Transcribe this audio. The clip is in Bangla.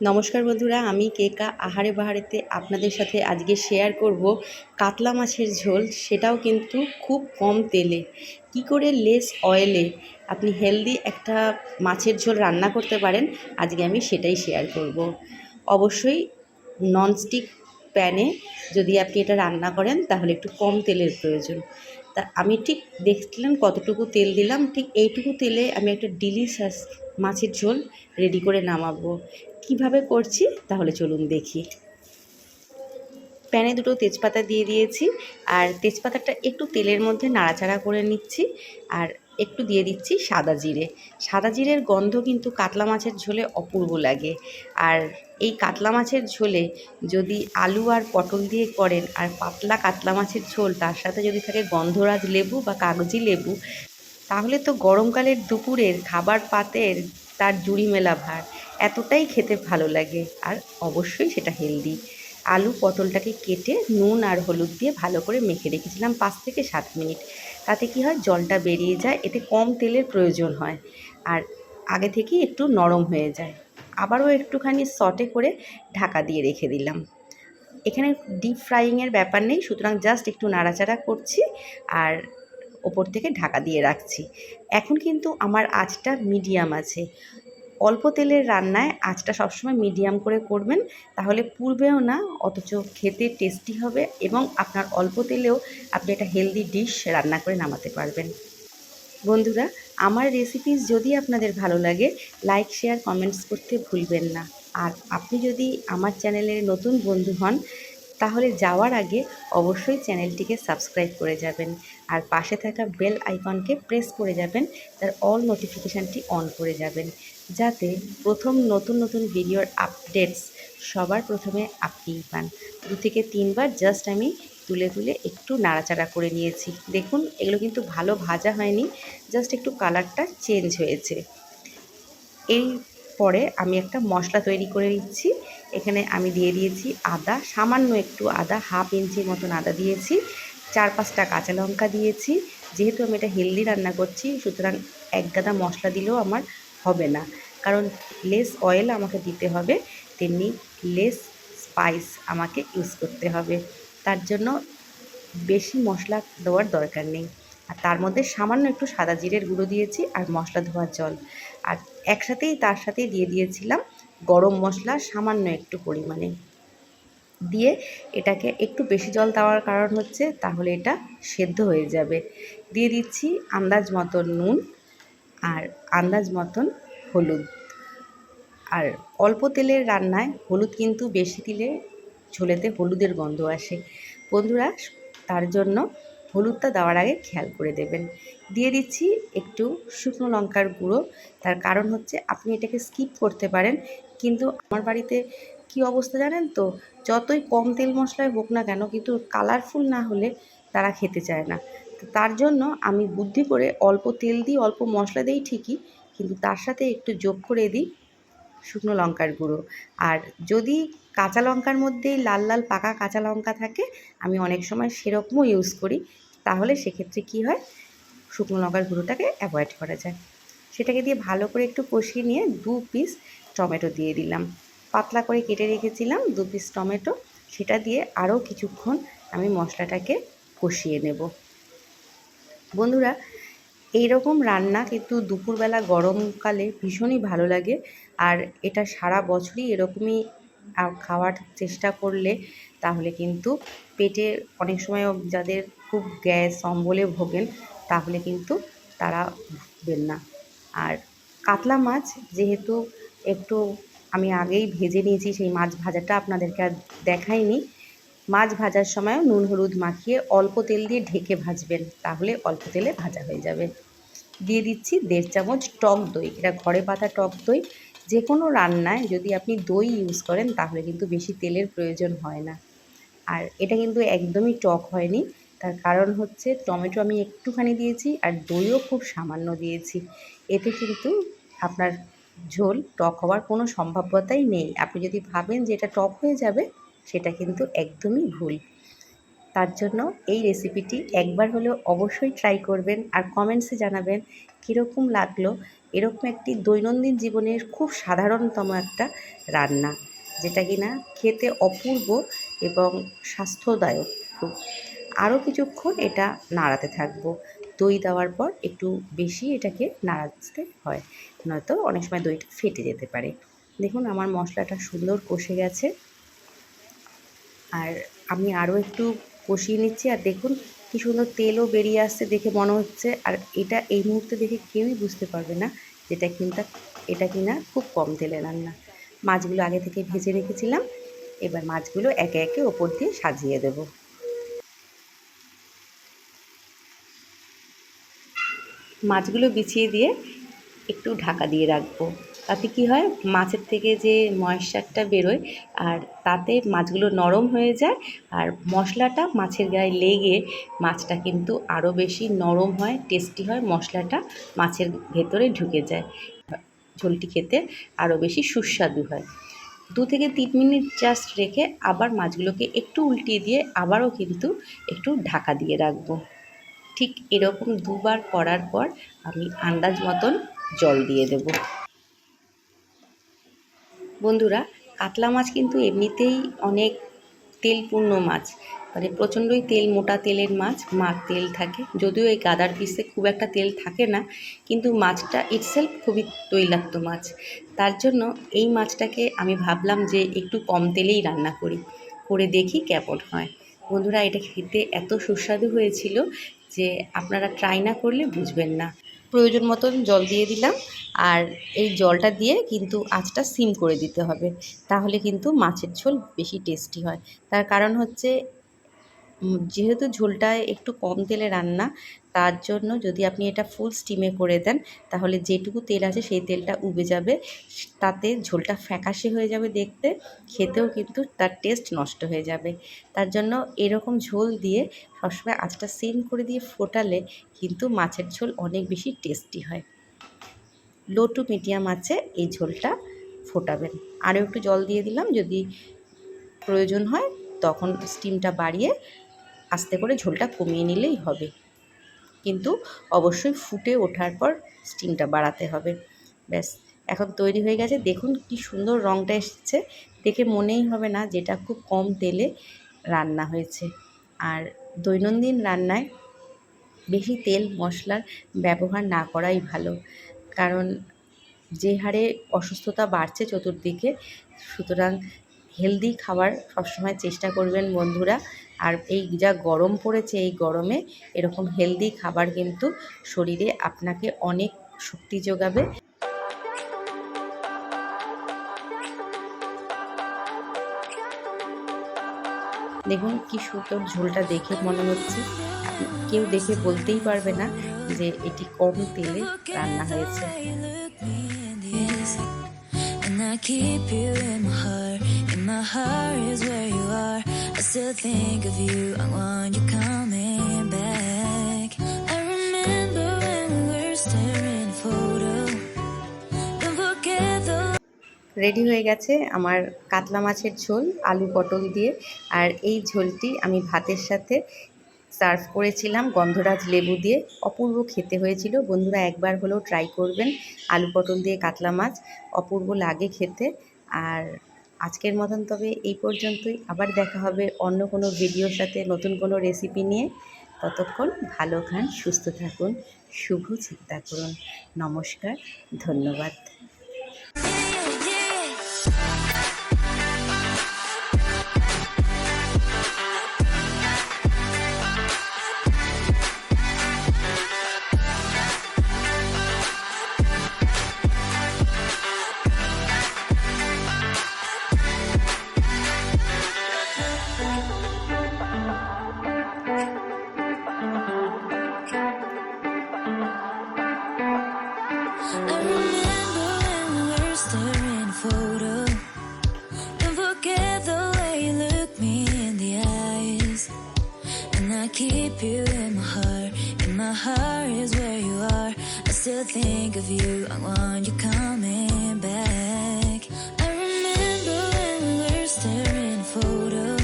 নমস্কার বন্ধুরা, আমি কেকা। আহারে বাহারেতে আপনাদের সাথে আজকে শেয়ার করব কাতলা মাছের ঝোল, সেটাও কিন্তু খুব কম তেলে। কি করে লেস অয়েলে আপনি হেলদি একটা মাছের ঝোল রান্না করতে পারেন, আজকে আমি সেটাই শেয়ার করব। অবশ্যই ননস্টিক প্যানে যদি আপনি এটা রান্না করেন, তাহলে একটু কম তেলের প্রয়োজন। তা আমি ঠিক দেখলেন কতটুকু তেল দিলাম, ঠিক এইটুকু তেলে আমি একটা ডিলিশাস মাছের ঝোল রেডি করে নামাবো। কীভাবে করছি তাহলে চলুন দেখি। প্যানে দুটো তেজপাতা দিয়ে দিয়েছি, আর তেজপাতাটা একটু তেলের মধ্যে নাড়াচাড়া করে নিচ্ছি, আর একটু দিয়ে দিচ্ছি সাদা জিরে। সাদা জিরের গন্ধ কিন্তু কাতলা মাছের ঝোলে অপূর্ব লাগে। আর এই কাতলা মাছের ঝোলে যদি আলু আর পটল দিয়ে করেন, আর পাতলা কাতলা মাছের ঝোল তার সাথে যদি থাকে গন্ধরাজ লেবু বা কাগজি লেবু, তাহলে তো গরমকালের দুপুরের খাবার পাতের তার জুড়ি মেলা ভার। এতটাই খেতে ভালো লাগে। আর অবশ্যই সেটা হেলদি আলু পটলটাকে কেটে নুন আর হলুদ দিয়ে ভালো করে মেখে রেখেছিলাম পাঁচ থেকে সাত মিনিট। তাতে কি হয়, জলটা বেরিয়ে যায়, এতে কম তেলের প্রয়োজন হয়। আর আগে থেকেই একটু নরম হয়ে যায়। আবারও একটুখানি সটে করে ঢাকা দিয়ে রেখে দিলাম। এখানে ডিপ ফ্রাইংয়ের ব্যাপার নেই, সুতরাং জাস্ট একটু নাড়াচাড়া করছি আর ওপর থেকে ঢাকা দিয়ে রাখছি। এখন কিন্তু আমার আঁচটা মিডিয়াম আছে। অল্প তেলের রান্নায় আঁচটা সবসময় মিডিয়াম করে করবেন, তাহলে পূর্বেও না, অথচ খেতে টেস্টি হবে এবং আপনার অল্প তেলেও আপনি একটা হেলদি ডিশ রান্না করে নামাতে পারবেন। বন্ধুরা, আমার রেসিপিস যদি আপনাদের ভালো লাগে লাইক শেয়ার কমেন্টস করতে ভুলবেন না। আর আপনি যদি আমার চ্যানেলের নতুন বন্ধু হন, তাহলে যাওয়ার আগে অবশ্যই চ্যানেলটিকে সাবস্ক্রাইব করে যাবেন আর পাশে থাকা বেল আইকনকে প্রেস করে যাবেন, তার অল নোটিফিকেশানটি অন করে যাবেন। যাতে প্রথম নতুন নতুন ভিডিওর আপডেটস সবার প্রথমে আপনিই পান। দু থেকে তিনবার জাস্ট আমি তুলে তুলে একটু নাড়াচাড়া করে নিয়েছি। দেখুন, এগুলো কিন্তু ভালো ভাজা হয়নি জাস্ট একটু কালারটা চেঞ্জ হয়েছে। এই পরে আমি একটা মশলা তৈরি করে নিচ্ছি। এখানে আমি দিয়ে দিয়েছি আদা, সামান্য একটু আদা হাফ ইঞ্চির মতন আদা দিয়েছি। চার পাঁচটা কাঁচা লঙ্কা দিয়েছি। যেহেতু আমি এটা হেলদি রান্না করছি, সুতরাং এক গাদা মশলা দিলেও আমার হবে না। কারণ লেস অয়েল আমাকে দিতে হবে, তেমনি লেস স্পাইস আমাকে ইউজ করতে হবে। তার জন্য বেশি মশলা দেওয়ার দরকার নেই। আর তার মধ্যে সামান্য একটু সাদা জিরের গুঁড়ো দিয়েছি আর মশলা ধোয়ার জল। আর একসাথেই তার সাথে দিয়ে দিয়েছিলাম গরম মশলা সামান্য একটু পরিমাণে। দিয়ে এটাকে একটু বেশি জল দেওয়ার কারণ হচ্ছে তাহলে এটা সেদ্ধ হয়ে যাবে। দিয়ে দিচ্ছি আন্দাজ মতো নুন। আর আন্দাজ মতন হলুদ। আর অল্প তেলের রান্নায় হলুদ কিন্তু বেশি দিলে ঝোলেতে হলুদের গন্ধ আসে। বন্ধুরা, তার জন্য হলুদটা দেওয়ার আগে খেয়াল করে দেবেন। দিয়ে দিচ্ছি একটু শুকনো লঙ্কার গুঁড়ো। তার কারণ হচ্ছে আপনি এটাকে স্কিপ করতে পারেন, কিন্তু আমার বাড়িতে কি অবস্থা জানেন তো? যতই কম তেল মশলায় হোক না কেন, কিন্তু কালারফুল না হলে তারা খেতে চায় না। তার জন্য আমি বুদ্ধি করে অল্প তেল দিই, অল্প মশলা দিই ঠিকই, কিন্তু তার সাথে একটু যোগ করে দিই শুকনো লঙ্কার গুঁড়ো। আর যদি কাঁচা লঙ্কার মধ্যেই লাল লাল পাকা কাঁচা লঙ্কা থাকে, আমি অনেক সময় সেরকমও ইউজ করি। তাহলে সেক্ষেত্রে কি হয়? শুকনো লঙ্কার গুঁড়োটাকে অ্যাভয়েড করা যায়। সেটাকে দিয়ে ভালো করে একটু কষিয়ে নিয়ে দু পিস টমেটো দিয়ে দিলাম। পাতলা করে কেটে রেখেছিলাম, দু পিস টমেটো। সেটা দিয়ে আরও কিছুক্ষণ আমি মশলাটাকে কষিয়ে নেব। বন্ধুরা এই রকম রান্না কিন্তু দুপুরবেলা গরমকালে ভীষণই ভালো লাগে। আর এটা সারা বছরই এরকমই খাওয়ার চেষ্টা করলে তাহলে কিন্তু পেটে অনেক সময় যাদের খুব গ্যাস, অম্বলে ভোগেন, তাহলে কিন্তু তারা ভুগবেন না। আর কাতলা মাছ যেহেতু একটু আমি আগেই ভেজে নিয়েছি, সেই মাছ ভাজাটা আপনাদেরকে আর দেখাইনি। মাছ ভাজার সময়ও নুন হলুদ মাখিয়ে অল্প তেল দিয়ে ঢেকে ভাজবেন, তাহলে অল্প তেলে ভাজা হয়ে যাবে। দিয়ে দিচ্ছি দেড় চামচ টক দই, এটা ঘরে পাতা টক দই। যে কোনো রান্নায় যদি আপনি দই ইউজ করেন, তাহলে কিন্তু বেশি তেলের প্রয়োজন হয় না। আর এটা কিন্তু একদমই টক হয়নি, তার কারণ হচ্ছে টমেটো আমি একটুখানি দিয়েছি আর দইও খুব সামান্য দিয়েছি। এতে কিন্তু আপনার ঝোল টক হওয়ার কোনো সম্ভাব্যতাই নেই। আপনি যদি ভাবেন যে এটা টক হয়ে যাবে সেটা কিন্তু একদমই ভুল। তার জন্য এই রেসিপিটি একবার হলেও অবশ্যই ট্রাই করবেন আর কমেন্টসে জানাবেন কীরকম লাগল। এরকম একটি দৈনন্দিন জীবনের খুব সাধারণতম একটা রান্না, যেটা কিনা খেতে অপূর্ব এবং স্বাস্থ্যদায়ক খুব। আরও কিছুক্ষণ এটা নাড়াতে থাকব। দই দেওয়ার পর একটু বেশি এটাকে নাড়াতে হয়, নয়তো অনেক সময় দইটা ফেটে যেতে পারে। দেখুন আমার মশলাটা সুন্দর কষে গেছে। আর আমি আরও একটু কষিয়ে নিচ্ছি আর দেখুন কি সুন্দর তেলও বেরিয়ে আসছে দেখে মনে হচ্ছে। আর এটা এই মুহূর্তে দেখে কেউই বুঝতে পারবে না যেটা কিন্তু, এটা কিনা খুব কম তেলে রান্না। মাছগুলো আগে থেকে ভেজে রেখেছিলাম, এবার মাছগুলো একে একে ওপর দিয়ে সাজিয়ে দেব। মাছগুলো বিছিয়ে দিয়ে একটু ঢাকা দিয়ে রাখব। তাতে কি হয়? মাছের থেকে যে ময়েশ্চারটা বেরোয় আর তাতে মাছগুলো নরম হয়ে যায় আর মশলাটা মাছের গায়ে লেগে মাছটা কিন্তু আরও বেশি নরম হয়, টেস্টি হয়, মশলাটা মাছের ভেতরে ঢুকে যায়। ঝোলটি খেতে আরও বেশি সুস্বাদু হয়। দু থেকে তিন মিনিট জাস্ট রেখে আবার মাছগুলোকে একটু উল্টিয়ে দিয়ে আবারও কিন্তু একটু ঢাকা দিয়ে রাখব। ঠিক এরকম দুবার করার পর আমি আন্দাজ মতন জল দিয়ে দেব। বন্ধুরা, কাতলা মাছ কিন্তু এমনিতেই অনেক তেলপূর্ণ মাছ। মানে প্রচণ্ডই তেল, মোটা তেলের মাছ মাছ তেল থাকে। যদিও এই গাদার পিসে খুব একটা তেল থাকে না, কিন্তু মাছটা ইটসেলফ খুবই তৈলাক্ত মাছ। তার জন্য এই মাছটাকে আমি ভাবলাম যে একটু কম তেলেই রান্না করি। করে দেখি কেমন হয়। বন্ধুরা, এটা খেতে এত সুস্বাদু হয়েছিল যে আপনারা ট্রাই না করলে বুঝবেন না। প্রয়োজন মতন জল দিয়ে দিলাম। আর এই জলটা দিয়ে কিন্তু আঁচটা সিম করে দিতে হবে। তাহলে কিন্তু মাছের ঝোল বেশি টেস্টি হয়। তার কারণ হচ্ছে যেহেতু ঝোলটা একটু কম তেলে রান্না, তার জন্য যদি আপনি এটা ফুল স্টিমে করে দেন, তাহলে যেটুকু তেল আছে সেই তেলটা উবে যাবে। তাতে ঝোলটা ফ্যাকাশে হয়ে যাবে দেখতে, খেতেও কিন্তু তার টেস্ট নষ্ট হয়ে যাবে। তার জন্য এরকম ঝোল দিয়ে সবসময় আঁচটা সিম করে দিয়ে ফোটালে কিন্তু মাছের ঝোল অনেক বেশি টেস্টি হয়। লো টু মিডিয়াম আছে এই ঝোলটা ফোটাবেন। আরও একটু জল দিয়ে দিলাম, যদি প্রয়োজন হয়, তখন স্টিমটা বাড়িয়ে আস্তে করে ঝোলটা কমিয়ে নিলেই হবে। কিন্তু অবশ্যই ফুটে ওঠার পর স্টিমটা বাড়াতে হবে। ব্যাস, এখন তৈরি হয়ে গেছে। দেখুন কি সুন্দর রঙটা এসেছে। দেখে মনেই হবে না যেটা খুব কম তেলে রান্না হয়েছে। আর দৈনন্দিন রান্নায় বেশি তেল মশলার ব্যবহার না করাই ভালো। কারণ যে হারে অসুস্থতা বাড়ছে চতুর্দিকে, সুতরাং হেলদি খাবার সবসময় চেষ্টা করবেন বন্ধুরা। আর এই যা গরম পড়েছে, এই গরমে এরকম হেলদি খাবার কিন্তু শরীরে আপনাকে অনেক শক্তি যোগাবে। দেখুন কি সুতোর ঝোলটা দেখে মনে হচ্ছে। কেউ দেখে বলতেই পারবে না যে এটি কম তেলে রান্না হয়েছে। My heart is where you are. I still think of you, I want you coming back. I remember when we were staring photo. Don't forget the ready হয়ে গেছে আমার কাতলা মাছের ঝোল আলু পটল দিয়ে আর এই ঝোলটি আমি ভাতের সাথে সার্ভ করেছিলাম গন্ধরাজ লেবু দিয়ে অপূর্ব খেতে হয়েছিল বন্ধুরা একবার হলেও ট্রাই করবেন আলু পটল দিয়ে কাতলা মাছ অপূর্ব লাগে খেতে আর আজকের মতন তবে এই পর্যন্তই। আবার দেখা হবে অন্য কোনো ভিডিওর সাথে নতুন কোনো রেসিপি নিয়ে। ততক্ষণ ভালো খান, সুস্থ থাকুন, শুভ চিন্তা করুন। নমস্কার, ধন্যবাদ। I keep you in my heart? And my heart is where you are. I still think of you. I want you coming back. I remember when we were staring at photos.